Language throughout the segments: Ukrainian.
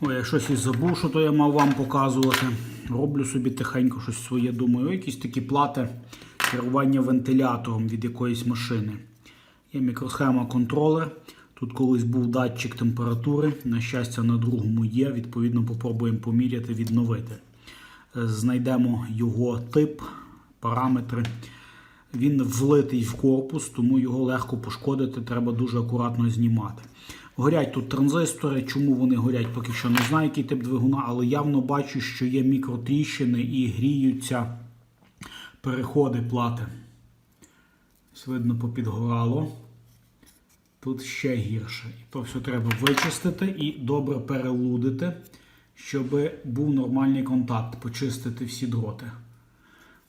Ой, я щось і забув, що то я мав вам показувати. Роблю собі тихенько щось своє. Думаю, якісь такі плати керування вентилятором від якоїсь машини. Є мікросхема контролер. Тут колись був датчик температури. На щастя, на другому є. Відповідно, попробуємо поміряти, відновити. Е, Знайдемо його тип, параметри. Він влитий в корпус, тому його легко пошкодити, треба дуже акуратно знімати. Горять тут транзистори. Чому вони горять, поки що не знаю, який тип двигуна, але явно бачу, що є мікротріщини і гріються переходи плати. Ось видно, попідгорало. Тут ще гірше. І то все треба вичистити і добре перелудити, щоб був нормальний контакт, почистити всі дроти.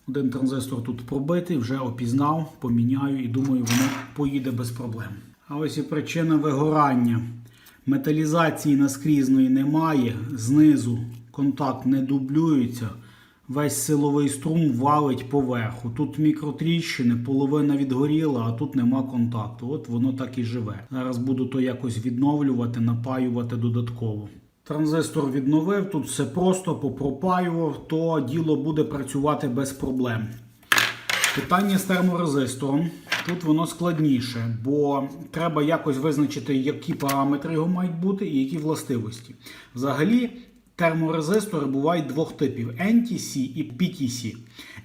Один транзистор тут пробитий, вже опізнав, поміняю і думаю, воно поїде без проблем. А ось і причина вигорання. Металізації наскрізної немає, знизу контакт не дублюється. Весь силовий струм валить поверху. Тут мікротріщини, половина відгоріла, а тут нема контакту. От воно так і живе. Зараз буду то якось відновлювати, напаювати додатково. Транзистор відновив, тут все просто попропаював, то діло буде працювати без проблем. Питання з терморезистором. Тут воно складніше, бо треба якось визначити, які параметри його мають бути і які властивості. Взагалі, терморезистори бувають двох типів: NTC і PTC.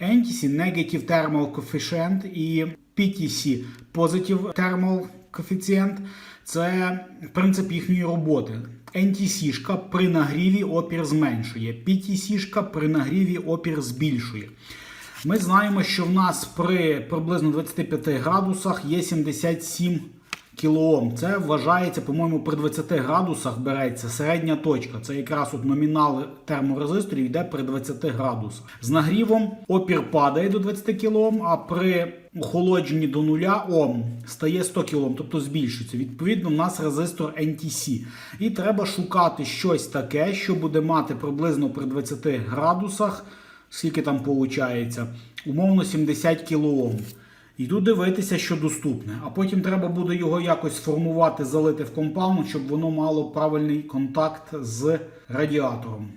NTC Negative Thermal Coefficient і PTC Positive Thermal Coefficient – це принцип їхньої роботи. NTC-шка при нагріві опір зменшує, PTC-шка при нагріві опір збільшує. Ми знаємо, що в нас при приблизно 25 градусах є 77 кілоом. Це вважається, по-моєму, при 20 градусах береться середня точка. Це якраз от номінал терморезисторів йде при 20 градусах. З нагрівом опір падає до 20 кілоом, а при охолодженні до нуля Ом стає 100 кілоом, тобто збільшується. Відповідно, в нас резистор NTC. І треба шукати щось таке, що буде мати приблизно при 20 градусах скільки там виходить, умовно 70 кілоом. Йду дивитися, що доступне. А потім треба буде його якось сформувати, залити в компаунд, щоб воно мало правильний контакт з радіатором.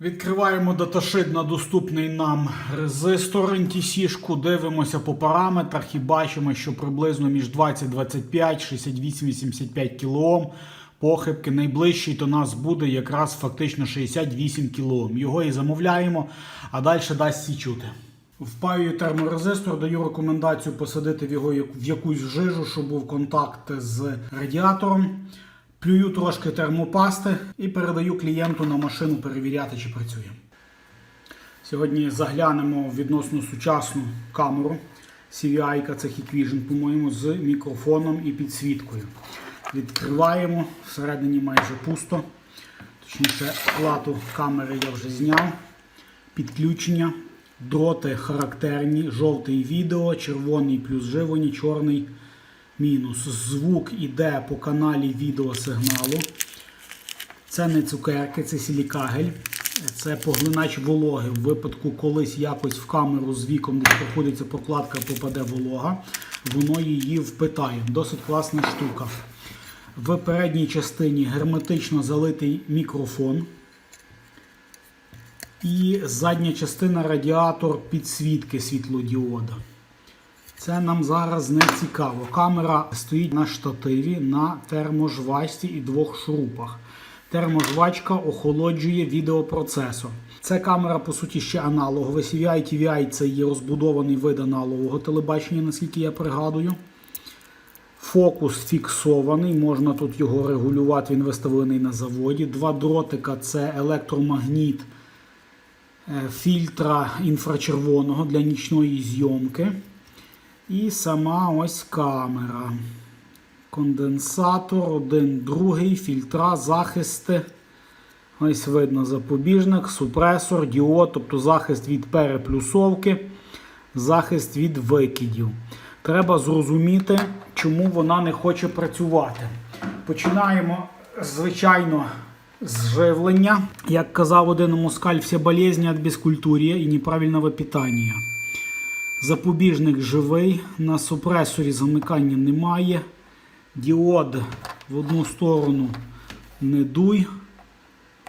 Відкриваємо даташит на доступний нам резистор NTC-шку, дивимося по параметрах і бачимо, що приблизно між 20-25, 68-85 кілоом похибки. Найближчий до нас буде якраз фактично 68 кілоом. Його і замовляємо, а далі дасть сі чути. Впаюю терморезистор, даю рекомендацію посадити в його в якусь жижу, щоб був контакт з радіатором. Плюю трошки термопасти і передаю клієнту на машину перевіряти, чи працює. Сьогодні заглянемо в відносно сучасну камеру CVI, це Hikvision, по-моєму, з мікрофоном і підсвіткою. Відкриваємо, всередині майже пусто. Точніше, плату камери я вже зняв. Підключення. Дроти характерні, жовтий відео, червоний плюс живлення, чорний мінус. Звук іде по каналі відеосигналу. Це не цукерки, це силікагель. Це поглинач вологи. В випадку, колись якось в камеру з віком десь проходиться прокладка, попаде волога, воно її впитає. Досить класна штука. В передній частині герметично залитий мікрофон. І задня частина радіатор підсвітки світлодіода. Це нам зараз не цікаво. Камера стоїть на штативі на терможвачці і двох шурупах. Терможвачка охолоджує відеопроцесор. Це камера, по суті, ще аналогова. CVI TVI це є розбудований вид аналогового телебачення, наскільки я пригадую. Фокус фіксований, можна тут його регулювати, він виставлений на заводі. Два дротика це електромагніт е, фільтра інфрачервоного для нічної зйомки. І сама ось камера. Конденсатор, один, другий, фільтра, захисти. Ось видно запобіжник, супресор, діод, тобто захист від переплюсовки, захист від викидів. Треба зрозуміти, чому вона не хоче працювати. Починаємо, звичайно, з живлення. Як казав один москаль, всі болезні від безкультур'я і неправильного питання. Запобіжник живий, на супресорі замикання немає. Діод в одну сторону не дуй.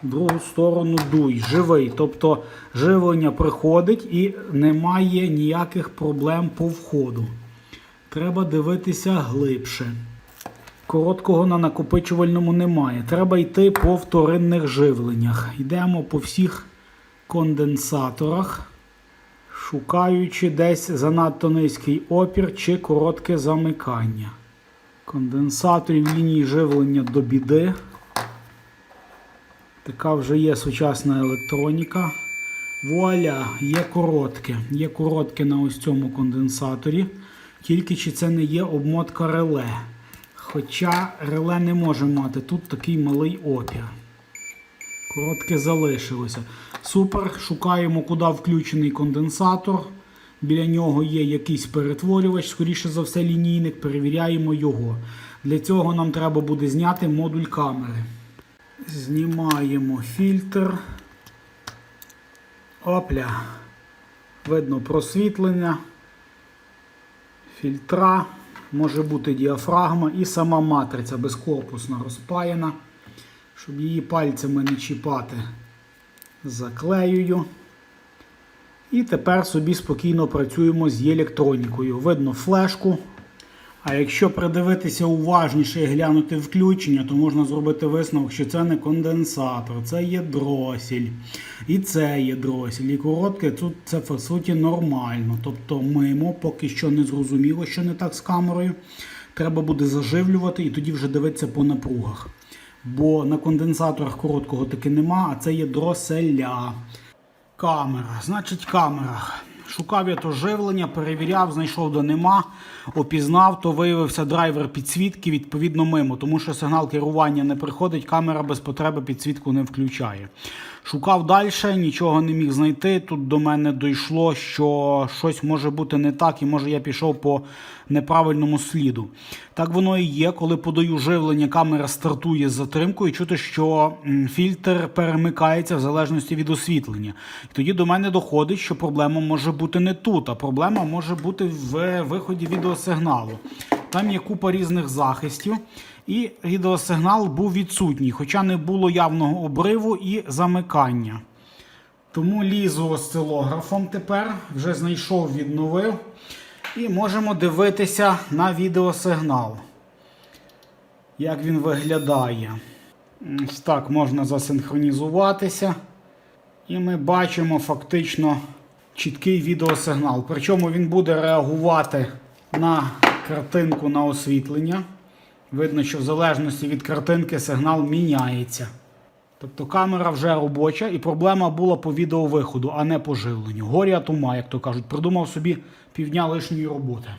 В другу сторону дуй, живий. Тобто живлення приходить і немає ніяких проблем по входу. Треба дивитися глибше. Короткого на накопичувальному немає. Треба йти по вторинних живленнях. Йдемо по всіх конденсаторах, шукаючи десь занадто низький опір чи коротке замикання. Конденсаторів лінії живлення до біди. Така вже є сучасна електроніка. Вуаля, є коротке. Є коротке на ось цьому конденсаторі. Тільки чи це не є обмотка реле. Хоча реле не може мати тут такий малий опір. Коротке залишилося. Супер. Шукаємо, куди включений конденсатор. Біля нього є якийсь перетворювач, скоріше за все, лінійник. Перевіряємо його. Для цього нам треба буде зняти модуль камери. Знімаємо фільтр. Опля. Видно просвітлення, фільтра, може бути діафрагма і сама матриця безкорпусна розпаяна. Щоб її пальцями не чіпати, заклеюю. І тепер собі спокійно працюємо з електронікою. Видно флешку. А якщо придивитися уважніше і глянути включення, то можна зробити висновок, що це не конденсатор, це є дросель. І це є дросель. І коротке тут це по суті нормально. Тобто мимо, поки що не зрозуміло, що не так з камерою. Треба буде заживлювати і тоді вже дивитися по напругах. Бо на конденсаторах короткого таки нема, а це є дроселя. Камера. Значить, камера. Шукав я то живлення, перевіряв, знайшов де нема, опізнав, то виявився драйвер підсвітки, відповідно мимо, тому що сигнал керування не приходить, камера без потреби підсвітку не включає. Шукав далі, нічого не міг знайти. Тут до мене дійшло, що щось може бути не так, і може я пішов по неправильному сліду. Так воно і є. Коли подаю живлення, камера стартує з затримкою, і чути, що фільтр перемикається в залежності від освітлення. І тоді до мене доходить, що проблема може бути не тут, а проблема може бути в виході відеосигналу. Там є купа різних захистів, і відеосигнал був відсутній, хоча не було явного обриву і замикання. Тому лізу осцилографом тепер, вже знайшов, відновив. І можемо дивитися на відеосигнал. Як він виглядає. Ось так можна засинхронізуватися. І ми бачимо фактично чіткий відеосигнал. Причому він буде реагувати на картинку на освітлення. Видно, що в залежності від картинки сигнал міняється. Тобто камера вже робоча, і проблема була по відеовиходу, а не по живленню. Горя тума, як то кажуть, придумав собі півдня лишньої роботи.